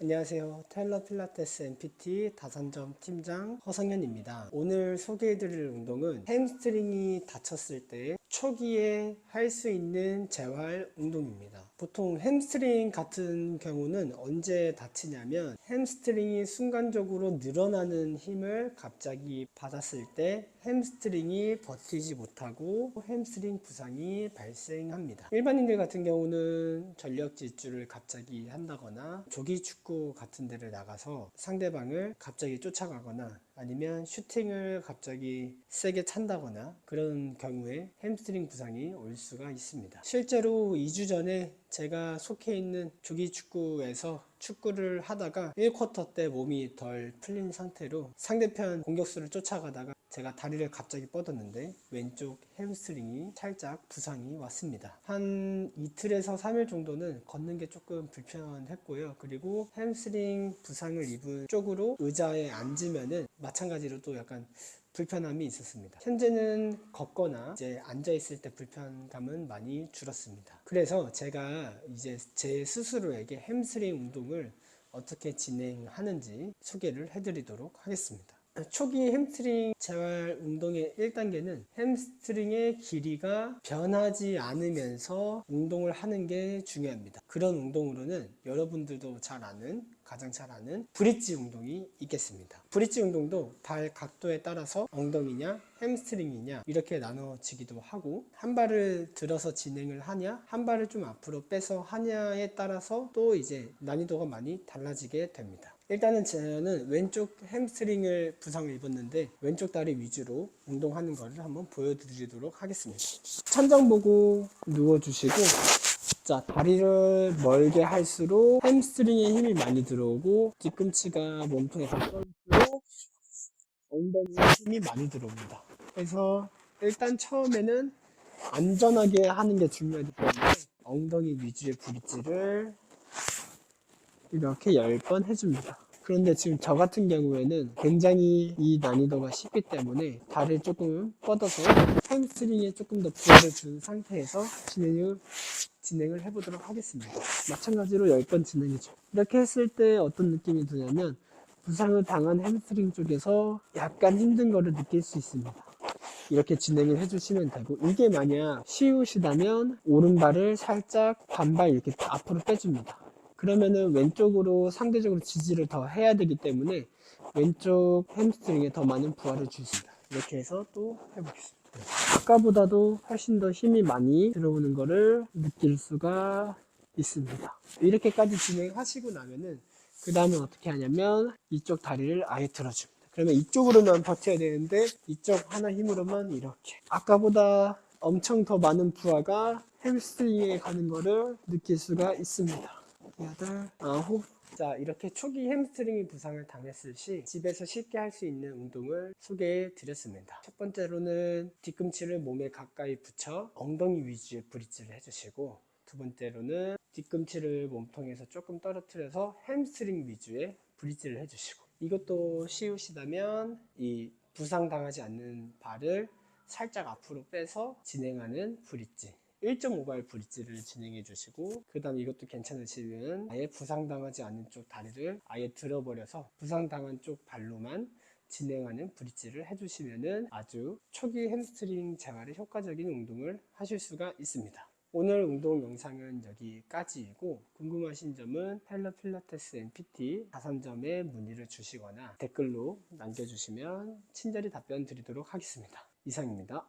안녕하세요. 테일러 필라테스 MPT 다산점 팀장 허성현입니다. 오늘 소개해드릴 운동은 햄스트링이 다쳤을 때 초기에 할 수 있는 재활 운동입니다. 보통 햄스트링 같은 경우는 언제 다치냐면 햄스트링이 순간적으로 늘어나는 힘을 갑자기 받았을 때 햄스트링이 버티지 못하고 햄스트링 부상이 발생합니다. 일반인들 같은 경우는 전력 질주를 갑자기 한다거나 조기 축구 같은 데를 나가서 상대방을 갑자기 쫓아가거나 아니면 슈팅을 갑자기 세게 찬다거나 그런 경우에 햄스트링 부상이 올 수가 있습니다. 실제로 2주 전에 제가 속해 있는 조기 축구에서 축구를 하다가 1쿼터 때 몸이 덜 풀린 상태로 상대편 공격수를 쫓아가다가 제가 다리를 갑자기 뻗었는데 왼쪽 햄스트링이 살짝 부상이 왔습니다. 한 이틀에서 3일 정도는 걷는 게 조금 불편했고요. 그리고 햄스트링 부상을 입은 쪽으로 의자에 앉으면은 마찬가지로 또 약간 불편함이 있었습니다. 현재는 걷거나 이제 앉아 있을 때 불편감은 많이 줄었습니다. 그래서 제가 이제 제 스스로에게 햄스트링 운동을 어떻게 진행하는지 소개를 해드리도록 하겠습니다. 초기 햄스트링 재활 운동의 1단계는 햄스트링의 길이가 변하지 않으면서 운동을 하는 게 중요합니다. 그런 운동으로는 여러분들도 잘 아는 가장 잘 아는 브릿지 운동이 있겠습니다. 브릿지 운동도 발 각도에 따라서 엉덩이냐 햄스트링이냐 이렇게 나눠지기도 하고 한 발을 들어서 진행을 하냐 한 발을 좀 앞으로 빼서 하냐에 따라서 또 이제 난이도가 많이 달라지게 됩니다. 일단은 저는 왼쪽 햄스트링을 부상을 입었는데 왼쪽 다리 위주로 운동하는 것을 한번 보여드리도록 하겠습니다. 천장 보고 누워주시고 자 다리를 멀게 할수록 햄스트링에 힘이 많이 들어오고 뒤꿈치가 몸통에 가까울수록 엉덩이에 힘이 많이 들어옵니다. 그래서 일단 처음에는 안전하게 하는 게 중요하기 때문에 엉덩이 위주의 브릿지를 이렇게 10번 해줍니다. 그런데 지금 저 같은 경우에는 굉장히 이 난이도가 쉽기 때문에 다리를 조금 뻗어서 햄스트링에 조금 더 부하를 준 상태에서 진행을, 진행을 해보도록 하겠습니다. 마찬가지로 10번 진행해줘. 이렇게 했을 때 어떤 느낌이 드냐면 부상을 당한 햄스트링 쪽에서 약간 힘든 거를 느낄 수 있습니다. 이렇게 진행을 해주시면 되고 이게 만약 쉬우시다면 오른발을 살짝 반발 이렇게 앞으로 빼줍니다. 그러면은 왼쪽으로 상대적으로 지지를 더 해야 되기 때문에 왼쪽 햄스트링에 더 많은 부하를 주십니다. 이렇게 해서 또 해보겠습니다. 아까보다도 훨씬 더 힘이 많이 들어오는 거를 느낄 수가 있습니다. 이렇게까지 진행하시고 나면은 그 다음에 어떻게 하냐면 이쪽 다리를 아예 들어줍니다. 그러면 이쪽으로만 버텨야 되는데 이쪽 하나 힘으로만 이렇게 아까보다 엄청 더 많은 부하가 햄스트링에 가는 거를 느낄 수가 있습니다. 여덟, 아홉. 자, 이렇게 초기 햄스트링이 부상을 당했을 시 집에서 쉽게 할 수 있는 운동을 소개해 드렸습니다. 첫 번째로는 뒤꿈치를 몸에 가까이 붙여 엉덩이 위주의 브릿지를 해주시고 두 번째로는 뒤꿈치를 몸통에서 조금 떨어뜨려서 햄스트링 위주의 브릿지를 해주시고 이것도 쉬우시다면 이 부상 당하지 않는 발을 살짝 앞으로 빼서 진행하는 브릿지 1.5발 브릿지를 진행해 주시고 그 다음 이것도 괜찮으시면 아예 부상당하지 않는 쪽 다리를 아예 들어버려서 부상당한 쪽 발로만 진행하는 브릿지를 해주시면은 아주 초기 햄스트링 재활에 효과적인 운동을 하실 수가 있습니다. 오늘 운동 영상은 여기까지이고 궁금하신 점은 텔러 필라테스 NPT 다산점에 문의를 주시거나 댓글로 남겨주시면 친절히 답변 드리도록 하겠습니다. 이상입니다.